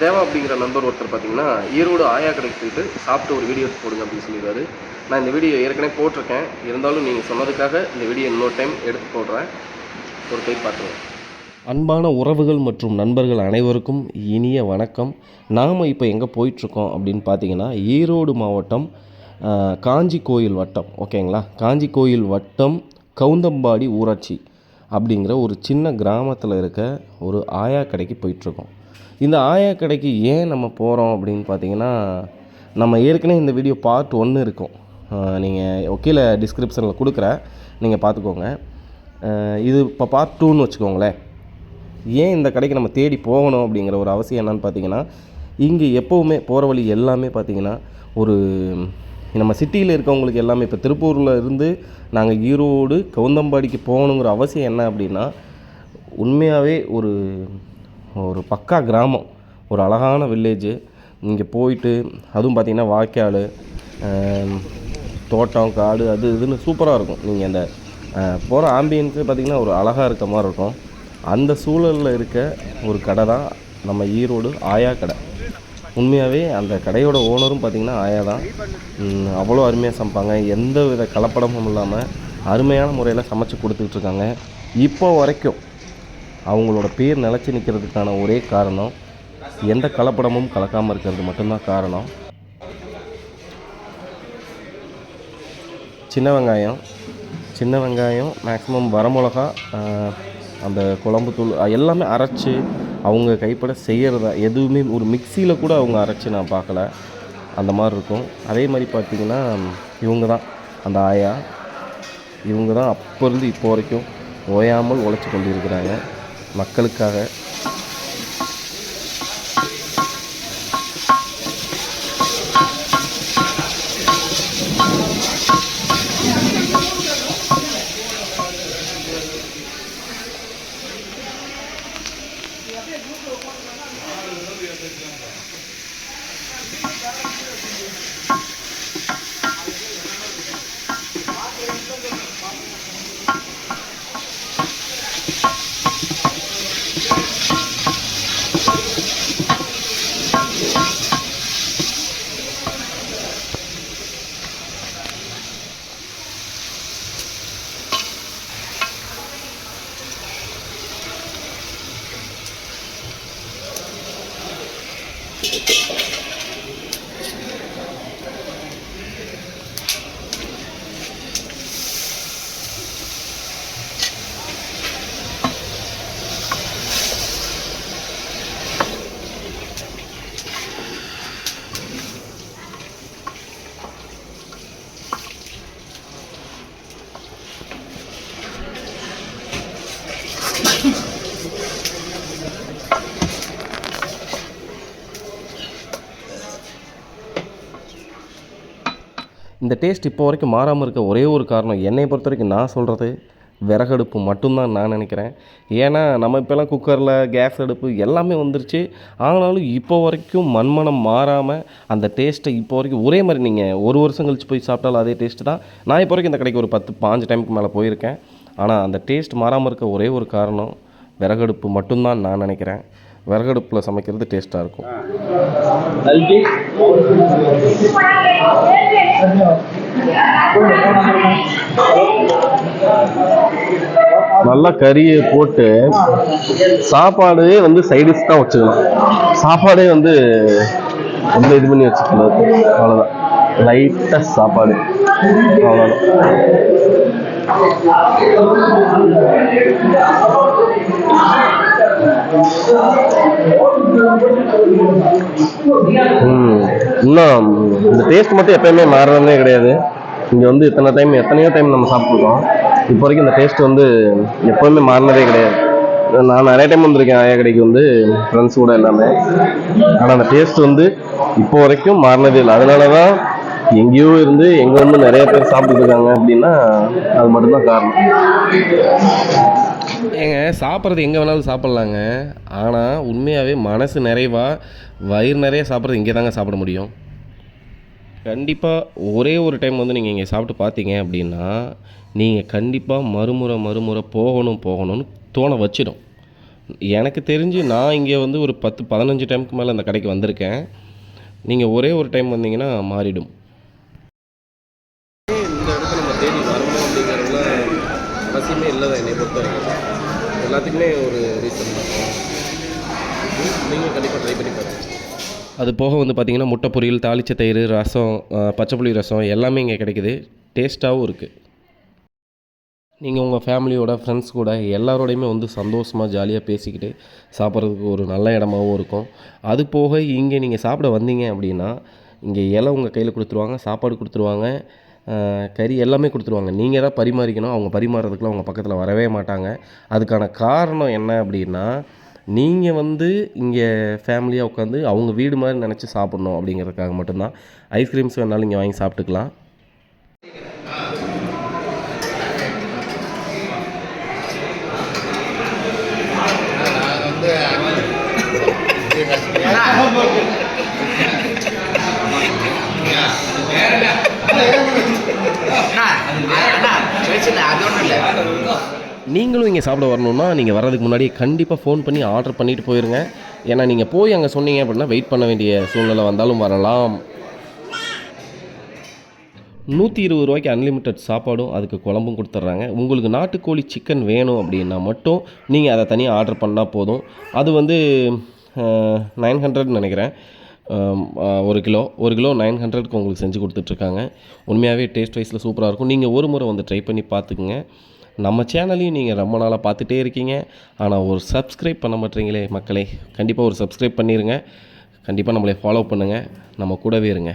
தேவா அப்படிங்கிற நண்பர் ஒருத்தர் பார்த்தீங்கன்னா ஈரோடு ஆயா கடைக்கு போயிட்டு சாப்பிட்டு ஒரு வீடியோ போடுங்க அப்படின்னு சொல்லிடுவாரு நான் இந்த வீடியோ ஏற்கனவே போட்டிருக்கேன். இருந்தாலும் நீங்கள் சொன்னதுக்காக இந்த வீடியோ இன்னொரு டைம் எடுத்து போடுறேன். ஒரு போய் பார்த்துருவோம் அன்பான உறவுகள் மற்றும் நண்பர்கள் அனைவருக்கும் இனிய வணக்கம். நாம் இப்போ எங்கே போயிட்டுருக்கோம் அப்படின்னு பார்த்தீங்கன்னா ஈரோடு மாவட்டம் காஞ்சி கோயில் வட்டம் ஓகேங்களா காஞ்சி கோயில் வட்டம் கவுந்தம்பாடி ஊராட்சி அப்படிங்கிற ஒரு சின்ன கிராமத்தில் இருக்க ஒரு ஆயா கடைக்கு போயிட்டுருக்கோம். இந்த ஆயா கடைக்கு ஏன் நம்ம போகிறோம் அப்படின்னு பார்த்தீங்கன்னா நம்ம ஏற்கனவே இந்த வீடியோ பார்ட் ஒன்று இருக்கும். நீங்கள் கீழே டிஸ்கிரிப்ஷனில் கொடுக்குறேன் நீங்கள் பார்த்துக்கோங்க. இது இப்போ பார்ட் டூன்னு வச்சுக்கோங்களேன். ஏன் இந்த கடைக்கு நம்ம தேடி போகணும் அப்படிங்கிற ஒரு அவசியம் என்னன்னு பார்த்தீங்கன்னா இங்கே எப்போவுமே போகிற வழி எல்லாமே பார்த்தீங்கன்னா ஒரு நம்ம சிட்டியில் இருக்கவங்களுக்கு எல்லாமே இப்போ திருப்பூரில் இருந்து நாங்கள் ஈரோடு கவுந்தம்பாடிக்கு போகணுங்கிற அவசியம் என்ன அப்படின்னா உண்மையாகவே ஒரு ஒரு பக்கா கிராமம் ஒரு அழகான வில்லேஜு இங்கே போயிட்டு அதுவும் பார்த்திங்கன்னா வாய்க்கால் தோட்டம் காடு அது இதுன்னு சூப்பராக இருக்கும். நீங்கள் அந்த போகிற ஆம்பியன்ஸு பார்த்திங்கன்னா ஒரு அழகாக இருக்க மாதிரி இருக்கும். அந்த சூழலில் இருக்க ஒரு கடை தான் நம்ம ஈரோடு ஆயா கடை. உண்மையாகவே அந்த கடையோட ஓனரும் பார்த்திங்கன்னா ஆயா தான். அவ்வளோ அருமையாக சமைப்பாங்க. எந்த வித கலப்படமும் இல்லாமல் அருமையான முறையில் சமைச்சு கொடுத்துட்ருக்காங்க இப்போ வரைக்கும் அவங்களோட பேர் நிலச்சி நிற்கிறதுக்கான ஒரே காரணம் எந்த கலப்படமும் கலக்காமல் இருக்கிறது மட்டும்தான் காரணம். சின்ன வெங்காயம் சின்ன வெங்காயம் மேக்ஸிமம் வரமிளகா அந்த குழம்பு தூள் எல்லாமே அரைச்சி அவங்க கைப்பட செய்கிறதா எதுவுமே ஒரு மிக்சியில் கூட அவங்க அரைச்சி நான் பார்க்கல. அந்த மாதிரி இருக்கும். அதே மாதிரி பார்த்திங்கன்னா இவங்க தான் அந்த ஆயா. இவங்க தான் அப்போ இருந்து இப்போ வரைக்கும் ஓயாமல் உழைச்சி கொண்டு இருக்கிறாங்க மக்களுக்காக இந்த டேஸ்ட் இப்போ வரைக்கும் மாறாமல் இருக்க ஒரே ஒரு காரணம் என்னை பொறுத்த வரைக்கும் நான் சொல்கிறது விறகடுப்பு மட்டும்தான் நான் நினைக்கிறேன். ஏன்னா நம்ம இப்போல்லாம் குக்கரில் கேஸ் அடுப்பு எல்லாமே வந்துருச்சு. ஆனாலும் இப்போ வரைக்கும் மண்மனம் மாறாமல் அந்த டேஸ்ட்டை இப்போ வரைக்கும் ஒரே மாதிரி நீங்கள் ஒரு வருஷம் கழிச்சு போய் சாப்பிட்டாலும் அதே டேஸ்ட்டு தான். நான் இப்போ வரைக்கும் இந்த கடைக்கு ஒரு பத்து பாஞ்சு டைமுக்கு மேலே போயிருக்கேன். ஆனால் அந்த டேஸ்ட் மாறாமல் இருக்க ஒரே ஒரு காரணம் விறகடுப்பு மட்டும்தான் நான் நினைக்கிறேன். விறகடுப்பில் சமைக்கிறது டேஸ்ட்டாக இருக்கும். நல்லா கறியை போட்டு சாப்பாடே வந்து சைடிஷ் தான் வச்சுக்கணும். சாப்பாடே வந்து ரொம்ப இது பண்ணி வச்சுக்கூடாது அவ்வளோதான் லைட்டாக சாப்பாடு. அவ்வளோதான் இன்னும் இந்த டேஸ்ட் மட்டும் எப்பயுமே மாறுறதே கிடையாது. இங்கே வந்து இத்தனை டைம் எத்தனையோ டைம் நம்ம சாப்பிட்ருக்கோம் இப்போ வரைக்கும் இந்த டேஸ்ட் வந்து எப்போவுமே மாறினதே கிடையாது. நான் நிறைய டைம் வந்திருக்கேன் ஆயா கடைக்கு வந்து ஃப்ரெண்ட்ஸ் கூட எல்லாமே. ஆனால் அந்த டேஸ்ட் வந்து இப்போ வரைக்கும் மாறினதே இல்லை. அதனால தான் எங்கேயோ இருந்து எங்கே வந்து நிறைய பேர் சாப்பிட்டுருக்காங்க அப்படின்னா அது மட்டும்தான் காரணம். ஏங்க சாப்பிட்றது எங்கே வேணாலும் சாப்பிட்லாங்க. ஆனால் உண்மையாகவே மனசு நிறைவாக வயிறு நிறைய சாப்பிட்றது இங்கே தாங்க சாப்பிட முடியும். கண்டிப்பாக ஒரே ஒரு டைம் வந்து நீங்கள் இங்கே சாப்பிட்டு பார்த்தீங்க அப்படின்னா நீங்கள் கண்டிப்பாக மறுமுறை மறுமுறை போகணும் போகணும்னு தோண வச்சிடும். எனக்கு தெரிஞ்சு நான் இங்கே வந்து ஒரு பத்து பதினஞ்சு டைமுக்கு மேலே அந்த கடைக்கு வந்திருக்கேன். நீங்கள் ஒரே ஒரு டைம் வந்தீங்கன்னா மாறிடும். இந்த இடத்துல நம்ம தேடி வரணும் அப்படிங்கிறதுலாம் அவசியமே இல்லை தான் என்னை பொறுத்த வரைக்கும் எல்லாத்துக்குமே ஒரு ரீசன் தான். நீங்கள் கண்டிப்பாக ட்ரை பண்ணி பாருங்கள் அது போக வந்து பார்த்திங்கன்னா முட்டை பொரியல் தாளிச்ச தயிர் ரசம் பச்சைப்புளி பச்சை புளி ரசம் எல்லாமே இங்கே கிடைக்குது. டேஸ்ட்டாகவும் இருக்குது நீங்கள் உங்கள் ஃபேமிலியோட ஃப்ரெண்ட்ஸ் கூட எல்லாரோடையுமே வந்து சந்தோஷமாக ஜாலியாக பேசிக்கிட்டு சாப்பிட்றதுக்கு ஒரு நல்ல இடமாவும் இருக்கும். அது போக இங்கே நீங்கள் சாப்பிட வந்தீங்க அப்படின்னா இங்கே இலை உங்கள் கையில் கொடுத்துருவாங்க சாப்பாடு கொடுத்துருவாங்க கறி எல்லாமே கொடுத்துருவாங்க. நீங்கள் தான் பரிமாறிக்கணும். அவங்க பரிமாறுறதுக்குலாம் அவங்க பக்கத்தில் வரவே மாட்டாங்க. அதுக்கான காரணம் என்ன அப்படின்னா நீங்கள் வந்து இங்கே ஃபேமிலியாக உட்காந்து அவங்க வீடு மாதிரி நினச்சி சாப்பிட்ணும் அப்படிங்கிறதுக்காக மட்டும்தான். ஐஸ்கிரீம்ஸ் வேணாலும் இங்கே வாங்கி சாப்பிட்டுக்கலாம். நீங்களும் இங்கே சாப்பிட வரணும்னா நீங்கள் வர்றதுக்கு முன்னாடி கண்டிப்பாக ஃபோன் பண்ணி ஆர்டர் பண்ணிவிட்டு போயிருங்க. ஏன்னா நீங்கள் போய் அங்கே சொன்னீங்க அப்படின்னா வெயிட் பண்ண வேண்டிய சூழ்நிலை வந்தாலும் வரலாம். நூற்றி இருபது ரூபாய்க்கு அன்லிமிட்டெட் சாப்பாடும் அதுக்கு குழம்பும் கொடுத்துட்றாங்க. உங்களுக்கு நாட்டுக்கோழி சிக்கன் வேணும் அப்படின்னா மட்டும் நீங்கள் அதை தனியாக ஆர்டர் பண்ணால் போதும். அது வந்து நைன் ஹண்ட்ரட்னு நினைக்கிறேன். ஒரு கிலோ. ஒரு கிலோ நைன் ஹண்ட்ரட்க்கு உங்களுக்கு செஞ்சு கொடுத்துட்ருக்காங்க. உண்மையாகவே டேஸ்ட் வைஸில் சூப்பராக இருக்கும். நீங்கள் ஒரு முறை வந்து ட்ரை பண்ணி பார்த்துக்குங்க. நம்ம சேனலையும் நீங்கள் ரொம்ப நாளாக பார்த்துட்டே இருக்கீங்க. ஆனால் ஒரு சப்ஸ்கிரைப் பண்ண மாட்டீங்களே மக்களே. கண்டிப்பாக ஒரு சப்ஸ்கிரைப் பண்ணிடுங்க கண்டிப்பாக நம்மளை ஃபாலோ பண்ணுங்கள் நம்ம கூடவே இருங்க.